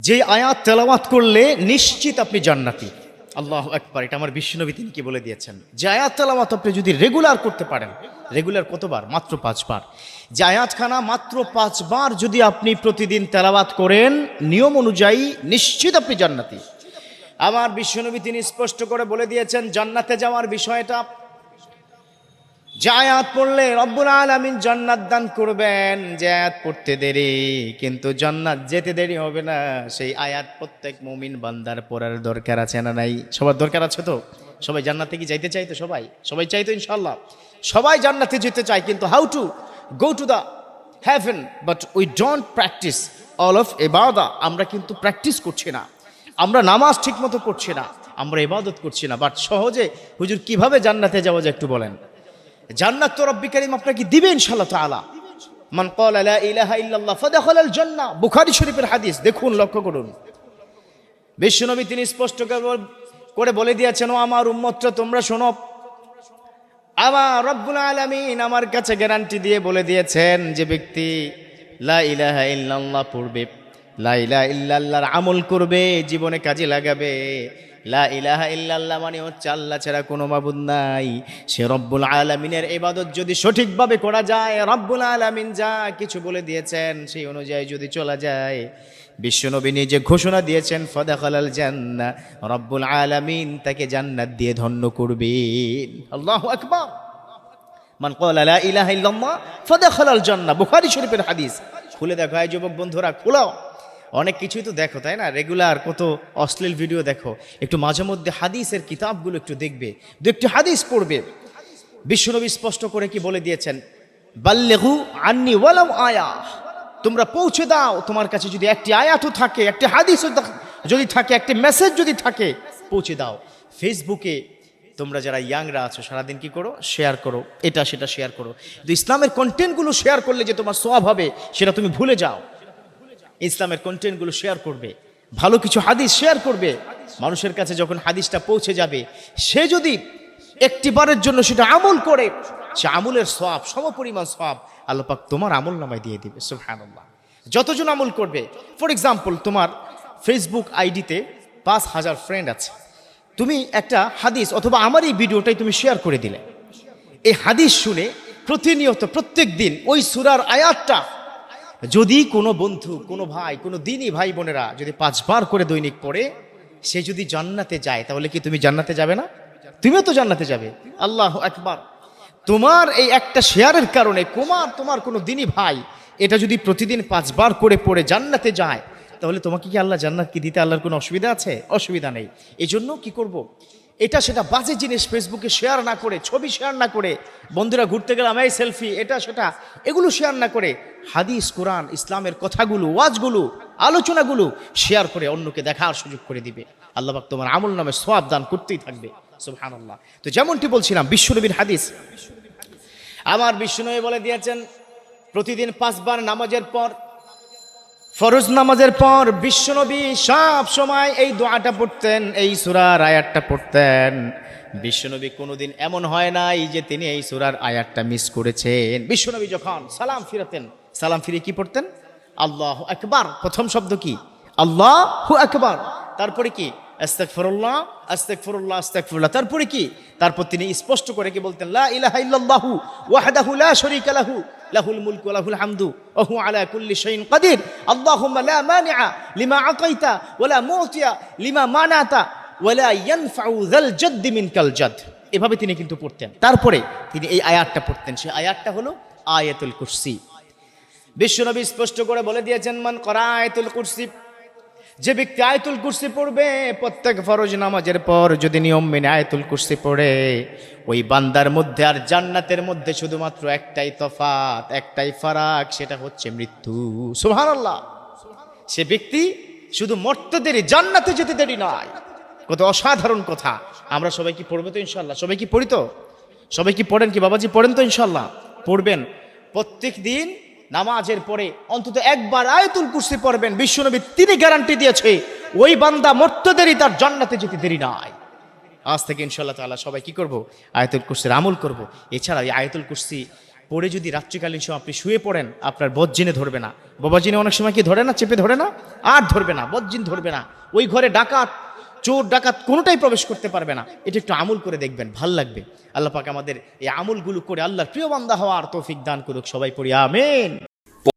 যে আয়াত তেলাওয়াত করলে নিশ্চিত আপনি জান্নাতি। আল্লাহ একবার এটা আমার বিশ্বনবী তিনি কি বলে দিয়েছেন? যে আয়াত তেলাওয়াত আপনি যদি রেগুলার করতে পারেন, রেগুলার কতবার? মাত্র পাঁচবার। যে আয়াতখানা মাত্র পাঁচবার যদি আপনি প্রতিদিন তেলাওয়াত করেন, নিয়ম অনুযায়ী নিশ্চিত আপনি জান্নাতি। আমার বিশ্বনবী তিনি স্পষ্ট করে বলে দিয়েছেন, জান্নাতে যাওয়ার বিষয়টা যে আয়াত পড়লে রব্বুল আলামিন জান্নাত দান করবেন, যে আয়াত পড়তে দেরি, কিন্তু জান্নাত যেতে দেরি হবে না। সেই আয়াত প্রত্যেক মুমিন বান্দার পড়ার দরকার আছে না নাই? সবার দরকার আছে তো? সবাই জান্নাতে কি যাইতে চাই তো সবাই? সবাই চাই তো ইনশাল্লাহ সবাই জান্নাতে যেতে চায়, কিন্তু how to go to the heaven but we don't practice all of এবাদা আমরা কিন্তু প্র্যাকটিস করছি না। আমরা নামাজ ঠিকমতো পড়ছি না। আমরা ইবাদত করছি না। বাট সহজে হুজুর কীভাবে জান্নাতে যাওয়া যায় একটু বলেন। জান্নাত তো রব্বি আপনাকে দিবে ইনশাআল্লাহ তাআলা। মান ক্বালা লা ইলাহা ইল্লাল্লাহ ফাদাখালাল জান্নাহ। বুখারী শরীফের হাদিস, দেখুন, লক্ষ্য করুন। বিশ্বনবী তিনি স্পষ্ট করে বলে দিয়েছেন, ও আমার উম্মতরা, তোমরা শোনো। আমার রব্বুল আলামিন আমার কাছে গ্যারান্টি দিয়ে বলে দিয়েছেন যে ব্যক্তি লা ইলাহা ইল্লাল্লাহ পড়বে। লা ইলাহা ইল্লাল্লাহর আমল করবে, জীবনে কাজে লাগাবে। লা ইলাহা ইল্লাল্লাহ মানে হচ্ছে আল্লাহ ছাড়া কোনো মাবুদ নাই। সে রব্বুল আলামিনের ইবাদত যদি সঠিকভাবে করা যায়, রব্বুল আলামিন যা কিছু বলে দিয়েছেন সেই অনুযায়ী যদি চলা যায়। বিশ্বনবী নিজে ঘোষণা দিয়েছেন, ফদাখালাল জান্না রব্বুল আলামিন তাকে জান্নাত দিয়ে ধন্য করবেন। আল্লাহু আকবার। মান ক্বালা লা ইলাহা ইল্লাল্লাহ, ফাদাখালাল জান্নাহ। বুখারী শরীফের হাদিস। খুলে দেখো যুবক বন্ধুরা খোলো অনেক কিছুই তো দেখো, তাই না? রেগুলার কত অশ্লীল ভিডিও দেখো। একটু মাঝে মধ্যে হাদিসের কিতাবগুলো একটু দেখবে। দু একটু হাদিস পড়বে। বিশ্বনবী স্পষ্ট করে কি বলে দিয়েছেন? বাল্লেহু আন্নি ওয়ালাউ আয়া। তোমরা পৌঁছে দাও, তোমার কাছে যদি একটি আয়াতও থাকে, একটি হাদিসও যদি থাকে, একটি মেসেজ যদি থাকে, পৌঁছে দাও। ফেসবুকে তোমরা যারা ইয়াংরা আছো, সারাদিন কি করো? শেয়ার করো। এটা, সেটা শেয়ার করো। ইসলামের কন্টেন্টগুলো শেয়ার করলে যে তোমার সোয়াব হবে, সেটা তুমি ভুলে যাও। ইসলামের কন্টেন্টগুলো শেয়ার করবে, ভালো কিছু হাদিস শেয়ার করবে, মানুষের কাছে যখন হাদিসটা পৌঁছে যাবে, সে যদি একটিবারের জন্য সেটা আমল করে, সে আমলের সব সমপরিমাণ সব আল্লাপাক তোমার আমল নামায় দিয়ে দিবে, সুবহানাল্লাহ। যতজন আমল করবে ফর এক্সাম্পল তোমার ফেসবুক আইডিতে পাঁচ হাজার ফ্রেন্ড আছে, তুমি একটা হাদিস অথবা আমার এই ভিডিওটাই তুমি শেয়ার করে দিলে, এই হাদিস শুনে প্রতিনিয়ত প্রত্যেক দিন ওই সুরার আয়াতটা যদি কোনো বন্ধু, কোনো ভাই, কোনো দিনই ভাই বোনেরা যদি পাঁচবার করে দৈনিক পড়ে, সে যদি জান্নাতে যায়, তাহলে কি তুমি জান্নাতে যাবে না? তুমিও তো জান্নাতে যাবে। আল্লাহ একবার তোমার এই একটা শেয়ারের কারণে কুমার, তোমার কোনো দিনই ভাই, এটা যদি প্রতিদিন পাঁচবার করে পড়ে জান্নাতে যায়, তাহলে তোমাকে কি আল্লাহ জান্নাত কি দিতে আল্লাহর কোনো অসুবিধা আছে? অসুবিধা নেই। এই জন্য কি করব। এটা সেটা বাজে জিনিস ফেসবুকে শেয়ার না করে, ছবি শেয়ার না করে। বন্ধুরা, ঘুরতে গেলাম, এই সেলফি এটা সেটা। এগুলো শেয়ার না করে, হাদিস, কোরআন, ইসলামের কথাগুলো, ওয়াজগুলো, আলোচনাগুলো শেয়ার করে অন্যকে দেখার সুযোগ করে দিবে। আল্লাহ পাক তোমার আমল নামে সোয়াব দান করতেই থাকবে। সুবহানাল্লাহ। তো যেমনটি বলছিলাম, বিশ্বনবীর হাদিস। আমার বিশ্বনবী বলে দিয়েছেন, প্রতিদিন পাঁচবার নামাজের পর ফরজ নামাজের পর বিশ্বনবী সব সময় এই দোয়াটা পড়তেন, এই সুরার আয়াতটা পড়তেন। বিশ্বনবী কোনোদিন এমন হয় নাই যে তিনি এই সুরার আয়াতটা মিস করেছেন। বিশ্বনবী যখন সালাম ফিরাতেন, সালাম ফিরে কি পড়তেন? আল্লাহ একবার প্রথম শব্দ কি? আল্লাহ একবার তারপরে কি? আস্তাগফিরুল্লাহ আস্তাগফিরুল্লাহ আস্তাগফিরুল্লাহ। তারপরে কি? তারপর তিনি স্পষ্ট করে কি বলতেন, লা ইলাহা ইল্লাল্লাহু ওয়াহদাহু লা শারীকা লাহু, লাহুল মুলকু ওয়া লাহুল হামদু, ওয়া আলা কুল্লি শাইইন কাদির। আল্লাহুম্মা লা মানিআ লিমা আতাইতা ওয়া লা মুতিয়া লিমা মানাতা ওয়া লা ইয়ানফাউ যাল জাদ্দ মিনকাল জাদ। এভাবে তিনি কিন্তু পড়তেন। তারপরে তিনি এই আয়াতটা পড়তেন। সেই আয়াতটা হলো আয়াতুল কুরসি। বিশ্বনবী স্পষ্ট করে বলে দিয়েছেন, মান করা আয়াতুল কুরসি যে ব্যক্তি আয়তুল কুরসি পড়বে, প্রত্যেক ফরজ নামাজের পর যদি নিয়ম মেনে আয়তুল কুরসি পড়ে, ওই বান্দার মধ্যে আর জান্নাতের মধ্যে শুধুমাত্র একটাই তফাত, একটাই ফারাক, সেটা হচ্ছে মৃত্যু। সুবহানাল্লাহ। সে ব্যক্তি শুধু মরতে দেরি জান্নাতে যেতে দেরি নয়। কত অসাধারণ কথা। আমরা সবাই কি পড়ব তো ইনশাল্লাহ? সবাই কি পড়ি তো? সবাই কি পড়েন কি? বাবাজি পড়েন তো ইনশাল্লাহ? পড়বেন। প্রত্যেক দিন নামাজের পরে অন্তত একবার আয়তুল কুরসি পড়বেন। বিশ্বনবী তিনি গ্যারান্টি দিয়েছে, ওই বান্দা মর্তদেরই তার জান্নাতে যেতে দেরি নাই আজ থেকে ইনশাল্লাহ তাআলা সবাই কি করব? আয়তুল কুরসির আমল করব। এছাড়া এই আয়াতুল কুরসি পড়ে যদি রাত্রিকালীন সময় আপনি শুয়ে পড়েন, আপনার বজ্জিনে ধরবে না। বাবাজিনে অনেক সময় কি ধরে না, চেপে ধরে না? আর ধরবে না বজ্জিন ধরবে না। ওই ঘরে ডাকাত চোর ডাকাত কোনোটাই প্রবেশ করতে পারবে না। এটা একটু আমল করে দেখবেন, ভালো লাগবে। আল্লাহ পাক আমাদের এই আমলগুলো করে আল্লাহর প্রিয় বান্দা হওয়ার তৌফিক দান করুক, সবাই পড়ি, আমেন।